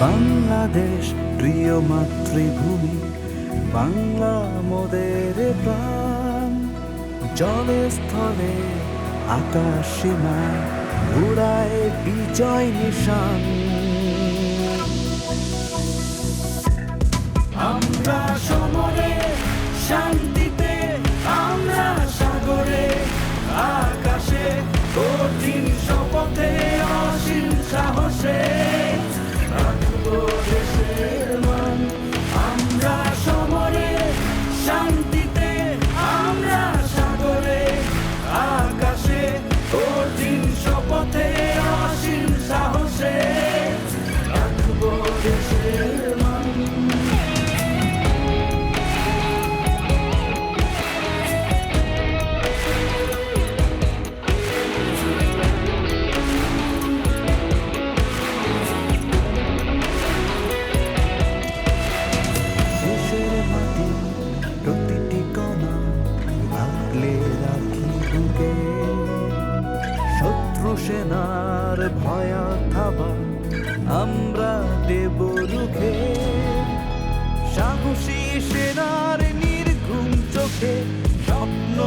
বাংলাদেশ প্রিয় মাতৃভূমি, বাংলা মোদের প্রাণ। জলে স্থলে আকাশ উড়ায় বিজয় নিশান। আমরা সমরে শান্তিতে সেনার ভয়া থাবা আমরা দেব রুখে। সাহসী সেনার নির্ঘুম চোখে স্বপ্ন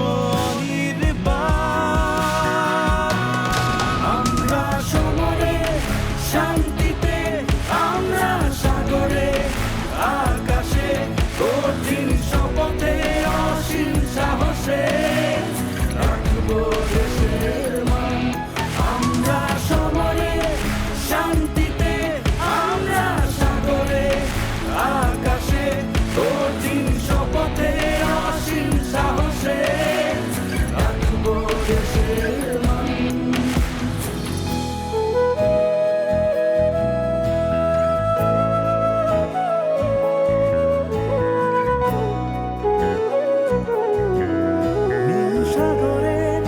সাগরের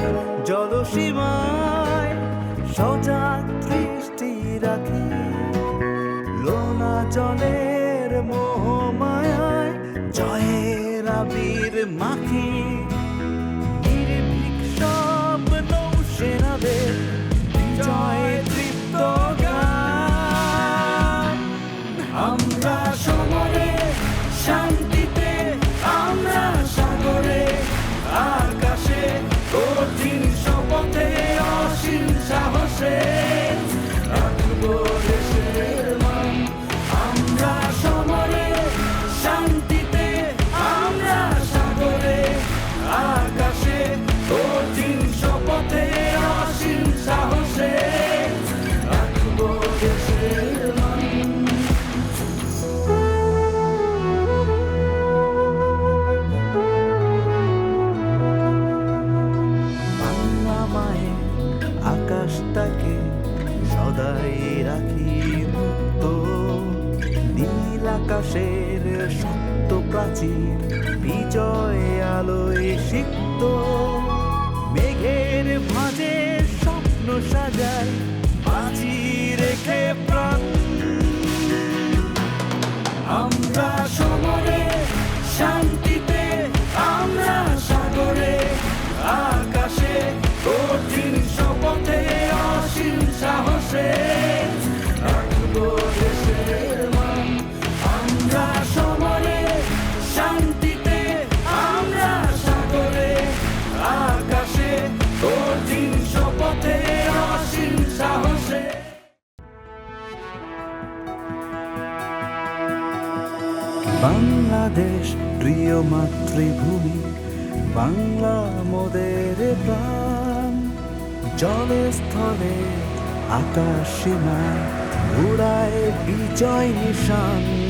জলসীমায় সজাগ দৃষ্টি রাখি। লোনা জলের মোহমায় জয়ের আবির মাখি। সাহসে সদাই রাখি মুক্ত। নীল আকাশের সত্য প্রাচীর, বিজয় আলোয় সিক্ত। মেঘের ভাঁজে স্বপ্ন সাজায় বাজি রেখে প্রাণ। আমরা সমরে শান্তিতে বাংলাদেশ প্রিয় মাতৃভূমি বাংলা মোদের প্রাণ। জলে স্থলে আকাশ মা উড়ায় বিজয় নিশান।